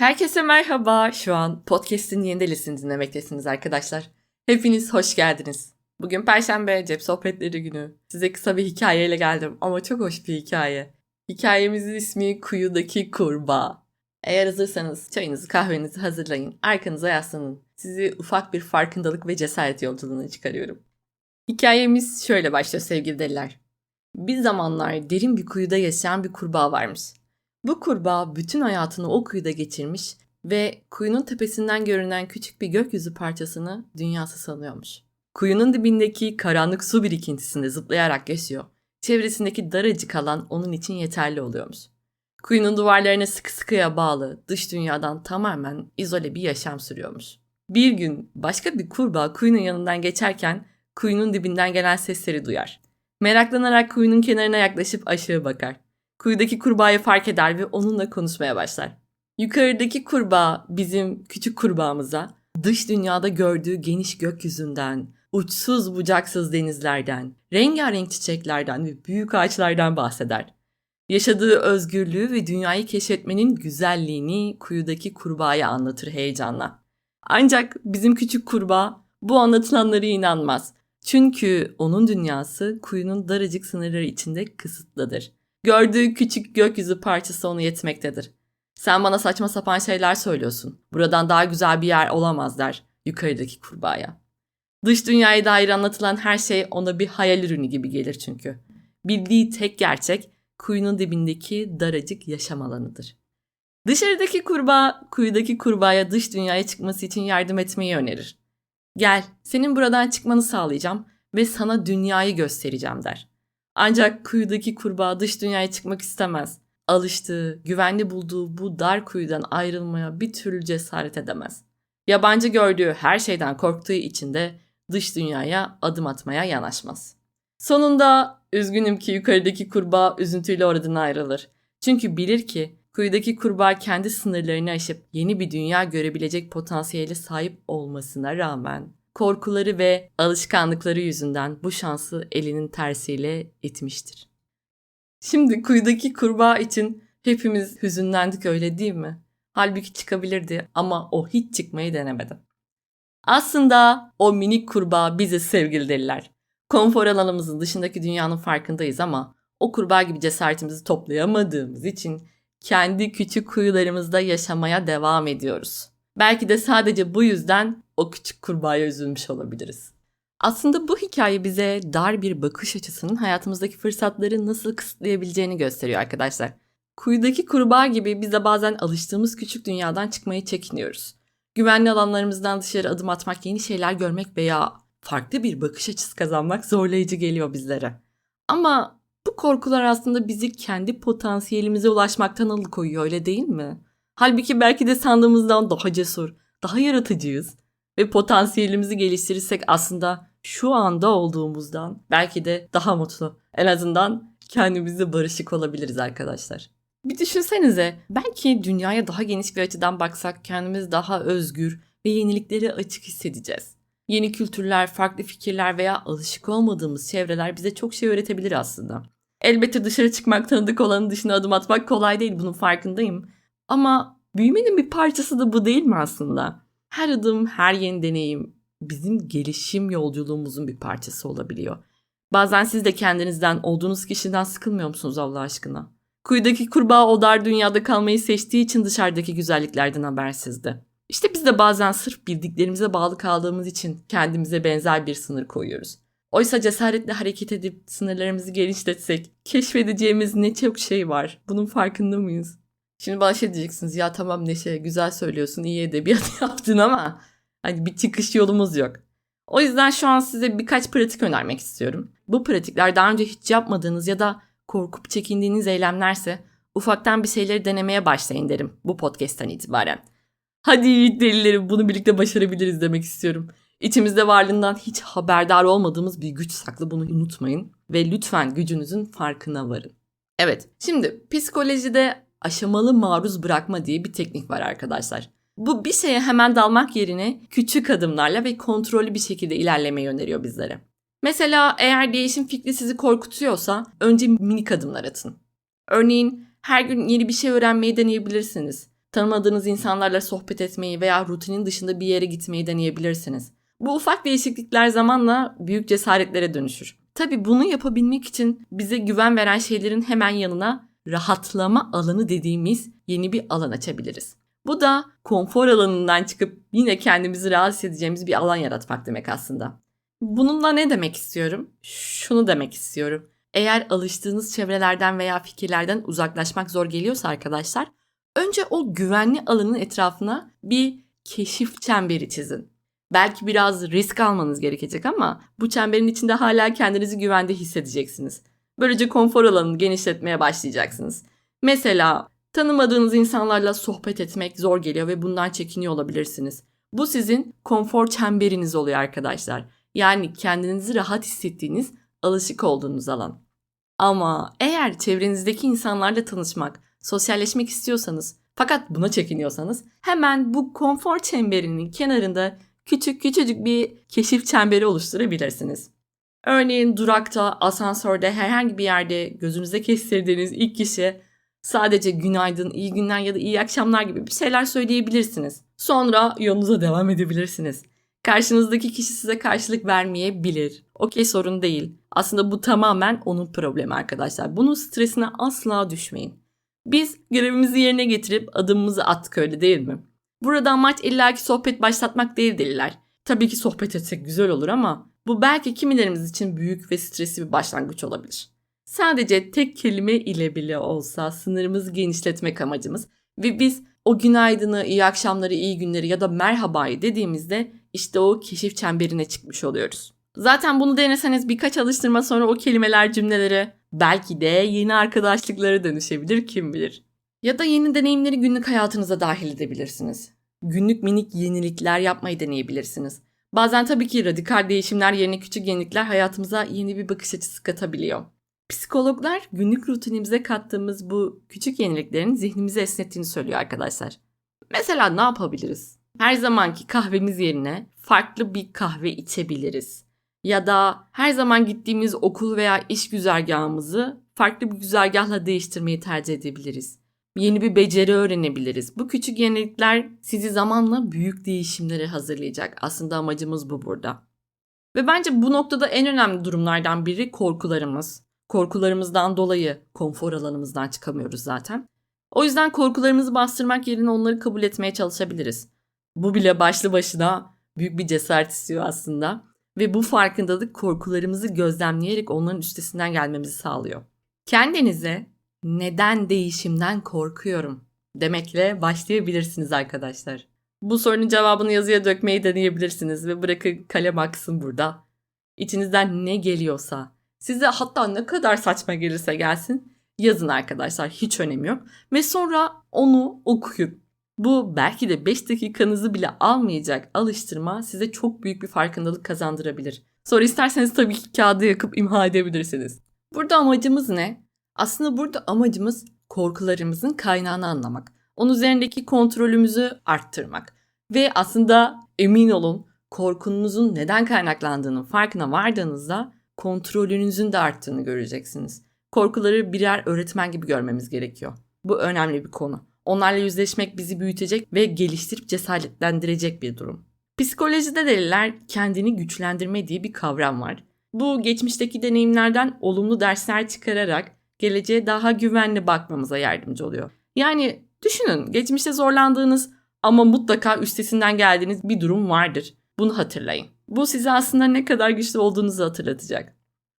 Herkese merhaba. Şu an podcast'in yeni delisini dinlemektesiniz arkadaşlar. Hepiniz hoş geldiniz. Bugün Perşembe Cep Sohbetleri günü. Size kısa bir hikayeyle geldim ama çok hoş bir hikaye. Hikayemizin ismi Kuyudaki Kurbağa. Eğer hazırsanız çayınızı kahvenizi hazırlayın, arkanıza yaslanın. Sizi ufak bir farkındalık ve cesaret yolculuğuna çıkarıyorum. Hikayemiz şöyle başlıyor sevgili deliler. Bir zamanlar derin bir kuyuda yaşayan bir kurbağa varmış. Bu kurbağa bütün hayatını o kuyuda geçirmiş ve kuyunun tepesinden görünen küçük bir gökyüzü parçasını dünyası sanıyormuş. Kuyunun dibindeki karanlık su birikintisinde zıplayarak yaşıyor. Çevresindeki daracık alan onun için yeterli oluyormuş. Kuyunun duvarlarına sıkı sıkıya bağlı, dış dünyadan tamamen izole bir yaşam sürüyormuş. Bir gün başka bir kurbağa kuyunun yanından geçerken kuyunun dibinden gelen sesleri duyar. Meraklanarak kuyunun kenarına yaklaşıp aşağı bakar. Kuyudaki kurbağayı fark eder ve onunla konuşmaya başlar. Yukarıdaki kurbağa bizim küçük kurbağamıza dış dünyada gördüğü geniş gökyüzünden, uçsuz bucaksız denizlerden, rengarenk çiçeklerden ve büyük ağaçlardan bahseder. Yaşadığı özgürlüğü ve dünyayı keşfetmenin güzelliğini kuyudaki kurbağaya anlatır heyecanla. Ancak bizim küçük kurbağa bu anlatılanlara inanmaz. Çünkü onun dünyası kuyunun daracık sınırları içinde kısıtlıdır. Gördüğü küçük gökyüzü parçası onu yetmektedir. Sen bana saçma sapan şeyler söylüyorsun. Buradan daha güzel bir yer olamaz der yukarıdaki kurbağaya. Dış dünyaya dair anlatılan her şey ona bir hayal ürünü gibi gelir çünkü. Bildiği tek gerçek kuyunun dibindeki daracık yaşam alanıdır. Dışarıdaki kurbağa kuyudaki kurbağaya dış dünyaya çıkması için yardım etmeyi önerir. Gel, senin buradan çıkmanı sağlayacağım ve sana dünyayı göstereceğim der. Ancak kuyudaki kurbağa dış dünyaya çıkmak istemez. Alıştığı, güvenli bulduğu bu dar kuyudan ayrılmaya bir türlü cesaret edemez. Yabancı gördüğü her şeyden korktuğu için de dış dünyaya adım atmaya yanaşmaz. Sonunda üzgünüm ki yukarıdaki kurbağa üzüntüyle oradan ayrılır. Çünkü bilir ki kuyudaki kurbağa kendi sınırlarını aşıp yeni bir dünya görebilecek potansiyele sahip olmasına rağmen korkuları ve alışkanlıkları yüzünden bu şansı elinin tersiyle itmiştir. Şimdi kuyudaki kurbağa için hepimiz hüzünlendik öyle değil mi? Halbuki çıkabilirdi ama o hiç çıkmayı denemedi. Aslında o minik kurbağa bize sevgili deliler. Konfor alanımızın dışındaki dünyanın farkındayız ama o kurbağa gibi cesaretimizi toplayamadığımız için kendi küçük kuyularımızda yaşamaya devam ediyoruz. Belki de sadece bu yüzden o küçük kurbağaya üzülmüş olabiliriz. Aslında bu hikaye bize dar bir bakış açısının hayatımızdaki fırsatları nasıl kısıtlayabileceğini gösteriyor arkadaşlar. Kuyudaki kurbağa gibi biz de bazen alıştığımız küçük dünyadan çıkmayı çekiniyoruz. Güvenli alanlarımızdan dışarı adım atmak, yeni şeyler görmek veya farklı bir bakış açısı kazanmak zorlayıcı geliyor bizlere. Ama bu korkular aslında bizi kendi potansiyelimize ulaşmaktan alıkoyuyor öyle değil mi? Halbuki belki de sandığımızdan daha cesur, daha yaratıcıyız ve potansiyelimizi geliştirirsek aslında şu anda olduğumuzdan belki de daha mutlu. En azından kendimizle barışık olabiliriz arkadaşlar. Bir düşünsenize belki dünyaya daha geniş bir açıdan baksak kendimiz daha özgür ve yeniliklere açık hissedeceğiz. Yeni kültürler, farklı fikirler veya alışık olmadığımız çevreler bize çok şey öğretebilir aslında. Elbette dışarı çıkmak, tanıdık olanın dışına adım atmak kolay değil bunun farkındayım. Ama büyümenin bir parçası da bu değil mi aslında? Her adım, her yeni deneyim bizim gelişim yolculuğumuzun bir parçası olabiliyor. Bazen siz de kendinizden, olduğunuz kişiden sıkılmıyor musunuz Allah aşkına? Kuyudaki kurbağa o dar dünyada kalmayı seçtiği için dışarıdaki güzelliklerden habersizdi. İşte biz de bazen sırf bildiklerimize bağlı kaldığımız için kendimize benzer bir sınır koyuyoruz. Oysa cesaretle hareket edip sınırlarımızı genişletsek keşfedeceğimiz ne çok şey var. Bunun farkında mıyız? Şimdi bana şey diyeceksiniz ya tamam Neşe güzel söylüyorsun iyi edebiyat yaptın ama hani bir çıkış yolumuz yok. O yüzden şu an size birkaç pratik önermek istiyorum. Bu pratikler daha önce hiç yapmadığınız ya da korkup çekindiğiniz eylemlerse ufaktan bir şeyleri denemeye başlayın derim bu podcast'ten itibaren. Hadi yiğit delilerim bunu birlikte başarabiliriz demek istiyorum. İçimizde varlığından hiç haberdar olmadığımız bir güç saklı bunu unutmayın ve lütfen gücünüzün farkına varın. Evet, şimdi psikolojide aşamalı maruz bırakma diye bir teknik var arkadaşlar. Bu bir şeye hemen dalmak yerine küçük adımlarla ve kontrollü bir şekilde ilerlemeyi öneriyor bizlere. Mesela eğer değişim fikri sizi korkutuyorsa önce minik adımlar atın. Örneğin her gün yeni bir şey öğrenmeyi deneyebilirsiniz. Tanımadığınız insanlarla sohbet etmeyi veya rutinin dışında bir yere gitmeyi deneyebilirsiniz. Bu ufak değişiklikler zamanla büyük cesaretlere dönüşür. Tabi bunu yapabilmek için bize güven veren şeylerin hemen yanına rahatlama alanı dediğimiz yeni bir alan açabiliriz. Bu da konfor alanından çıkıp yine kendimizi rahatsız edeceğimiz bir alan yaratmak demek aslında. Bununla ne demek istiyorum? Şunu demek istiyorum. Eğer alıştığınız çevrelerden veya fikirlerden uzaklaşmak zor geliyorsa arkadaşlar, önce o güvenli alanın etrafına bir keşif çemberi çizin. Belki biraz risk almanız gerekecek ama bu çemberin içinde hala kendinizi güvende hissedeceksiniz. Böylece konfor alanını genişletmeye başlayacaksınız. Mesela tanımadığınız insanlarla sohbet etmek zor geliyor ve bundan çekiniyor olabilirsiniz. Bu sizin konfor çemberiniz oluyor arkadaşlar. Yani kendinizi rahat hissettiğiniz, alışık olduğunuz alan. Ama eğer çevrenizdeki insanlarla tanışmak, sosyalleşmek istiyorsanız fakat buna çekiniyorsanız hemen bu konfor çemberinin kenarında küçük küçücük bir keşif çemberi oluşturabilirsiniz. Örneğin durakta, asansörde, herhangi bir yerde gözünüze kestirdiğiniz ilk kişi sadece günaydın, iyi günler ya da iyi akşamlar gibi bir şeyler söyleyebilirsiniz. Sonra yolunuza devam edebilirsiniz. Karşınızdaki kişi size karşılık vermeyebilir. Okey sorun değil. Aslında bu tamamen onun problemi arkadaşlar. Bunun stresine asla düşmeyin. Biz görevimizi yerine getirip adımımızı attık öyle değil mi? Burada amaç illaki sohbet başlatmak değil deliler. Tabii ki sohbet etsek güzel olur ama bu belki kimilerimiz için büyük ve stresli bir başlangıç olabilir. Sadece tek kelime ile bile olsa sınırımızı genişletmek amacımız ve biz o günaydını, iyi akşamları, iyi günleri ya da merhabayı dediğimizde işte o keşif çemberine çıkmış oluyoruz. Zaten bunu deneseniz birkaç alıştırma sonra o kelimeler cümlelere belki de yeni arkadaşlıklara dönüşebilir kim bilir. Ya da yeni deneyimleri günlük hayatınıza dahil edebilirsiniz. Günlük minik yenilikler yapmayı deneyebilirsiniz. Bazen tabii ki radikal değişimler yerine küçük yenilikler hayatımıza yeni bir bakış açısı katabiliyor. Psikologlar günlük rutinimize kattığımız bu küçük yeniliklerin zihnimizi esnettiğini söylüyor arkadaşlar. Mesela ne yapabiliriz? Her zamanki kahvemiz yerine farklı bir kahve içebiliriz. Ya da her zaman gittiğimiz okul veya iş güzergahımızı farklı bir güzergahla değiştirmeyi tercih edebiliriz. Yeni bir beceri öğrenebiliriz. Bu küçük yenilikler sizi zamanla büyük değişimlere hazırlayacak. Aslında amacımız bu burada. Ve bence bu noktada en önemli durumlardan biri korkularımız. Korkularımızdan dolayı konfor alanımızdan çıkamıyoruz zaten. O yüzden korkularımızı bastırmak yerine onları kabul etmeye çalışabiliriz. Bu bile başlı başına büyük bir cesaret istiyor aslında. Ve bu farkındalık korkularımızı gözlemleyerek onların üstesinden gelmemizi sağlıyor. Kendinize neden değişimden korkuyorum demekle başlayabilirsiniz arkadaşlar. Bu sorunun cevabını yazıya dökmeyi deneyebilirsiniz ve bırakın kalem aksın burada. İçinizden ne geliyorsa, size hatta ne kadar saçma gelirse gelsin yazın arkadaşlar hiç önemi yok. Ve sonra onu okuyun. Bu belki de 5 dakikanızı bile almayacak alıştırma size çok büyük bir farkındalık kazandırabilir. Sonra isterseniz tabii ki kağıdı yakıp imha edebilirsiniz. Burada amacımız ne? Aslında burada amacımız korkularımızın kaynağını anlamak. Onun üzerindeki kontrolümüzü arttırmak. Ve aslında emin olun korkunuzun neden kaynaklandığının farkına vardığınızda kontrolünüzün de arttığını göreceksiniz. Korkuları birer öğretmen gibi görmemiz gerekiyor. Bu önemli bir konu. Onlarla yüzleşmek bizi büyütecek ve geliştirip cesaretlendirecek bir durum. Psikolojide deliler kendini güçlendirme diye bir kavram var. Bu geçmişteki deneyimlerden olumlu dersler çıkararak geleceğe daha güvenli bakmamıza yardımcı oluyor. Yani düşünün geçmişte zorlandığınız ama mutlaka üstesinden geldiğiniz bir durum vardır. Bunu hatırlayın. Bu size aslında ne kadar güçlü olduğunuzu hatırlatacak.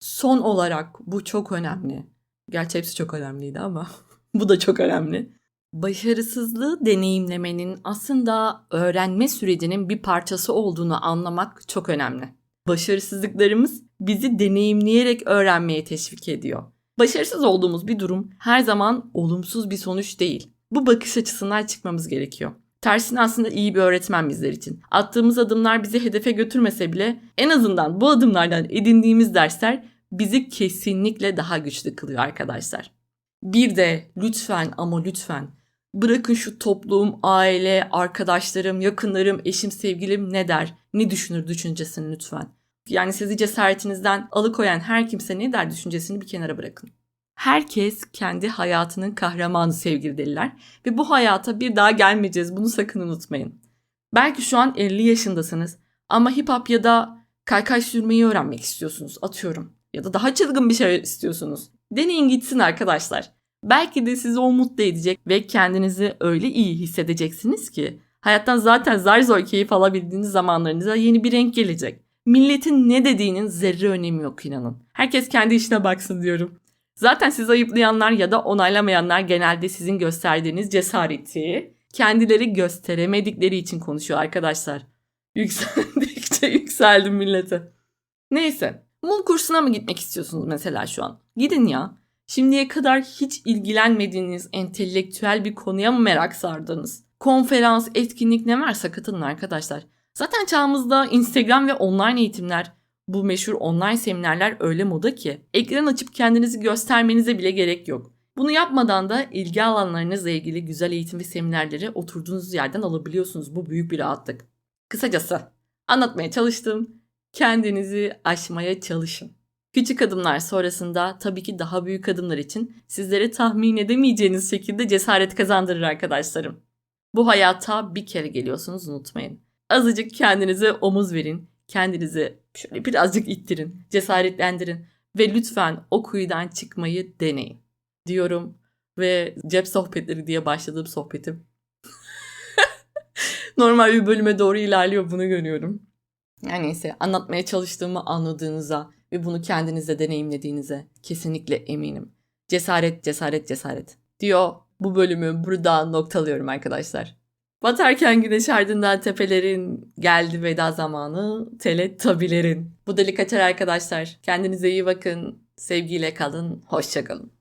Son olarak bu çok önemli. Gerçi hepsi çok önemliydi ama bu da çok önemli. Başarısızlığı deneyimlemenin aslında öğrenme sürecinin bir parçası olduğunu anlamak çok önemli. Başarısızlıklarımız bizi deneyimleyerek öğrenmeye teşvik ediyor. Başarısız olduğumuz bir durum her zaman olumsuz bir sonuç değil. Bu bakış açısından çıkmamız gerekiyor. Tersine aslında iyi bir öğretmen bizler için. Attığımız adımlar bizi hedefe götürmese bile en azından bu adımlardan edindiğimiz dersler bizi kesinlikle daha güçlü kılıyor arkadaşlar. Bir de lütfen ama lütfen bırakın şu toplum, aile, arkadaşlarım, yakınlarım, eşim, sevgilim ne der, ne düşünür düşüncesini lütfen. Yani sizi cesaretinizden alıkoyan her kimse ne der düşüncesini bir kenara bırakın. Herkes kendi hayatının kahramanı sevgili deliler. Ve bu hayata bir daha gelmeyeceğiz. Bunu sakın unutmayın. Belki şu an 50 yaşındasınız ama hip hop ya da kaykay sürmeyi öğrenmek istiyorsunuz atıyorum. Ya da daha çılgın bir şey istiyorsunuz. Deneyin gitsin arkadaşlar. Belki de sizi o mutlu edecek ve kendinizi öyle iyi hissedeceksiniz ki hayattan zaten zar zor keyif alabildiğiniz zamanlarınıza yeni bir renk gelecek. Milletin ne dediğinin zerre önemi yok inanın. Herkes kendi işine baksın diyorum. Zaten sizi ayıplayanlar ya da onaylamayanlar genelde sizin gösterdiğiniz cesareti kendileri gösteremedikleri için konuşuyor arkadaşlar. Yükseldikçe yükseldim millete. Neyse. Mum kursuna mı gitmek istiyorsunuz mesela şu an? Gidin ya. Şimdiye kadar hiç ilgilenmediğiniz entelektüel bir konuya mı merak sardınız? Konferans, etkinlik ne varsa katılın arkadaşlar. Zaten çağımızda Instagram ve online eğitimler, bu meşhur online seminerler öyle moda ki ekran açıp kendinizi göstermenize bile gerek yok. Bunu yapmadan da ilgi alanlarınızla ilgili güzel eğitim ve seminerleri oturduğunuz yerden alabiliyorsunuz. Bu büyük bir rahatlık. Kısacası anlatmaya çalıştım. Kendinizi aşmaya çalışın. Küçük adımlar sonrasında tabii ki daha büyük adımlar için sizlere tahmin edemeyeceğiniz şekilde cesaret kazandırır arkadaşlarım. Bu hayata bir kere geliyorsunuz unutmayın. Azıcık kendinize omuz verin. Kendinizi şöyle birazcık ittirin, cesaretlendirin ve lütfen o kuyudan çıkmayı deneyin diyorum ve cep sohbetleri diye başladığım sohbetim normal bir bölüme doğru ilerliyor bunu görüyorum. Yani neyse anlatmaya çalıştığımı anladığınıza ve bunu kendinizde deneyimlediğinize kesinlikle eminim. Cesaret, cesaret, cesaret diyor. Bu bölümü burada noktalıyorum arkadaşlar. Batarken güneş ardından tepelerin geldi veda zamanı teletabilerin. Bu delik açar arkadaşlar. Kendinize iyi bakın. Sevgiyle kalın. Hoşçakalın.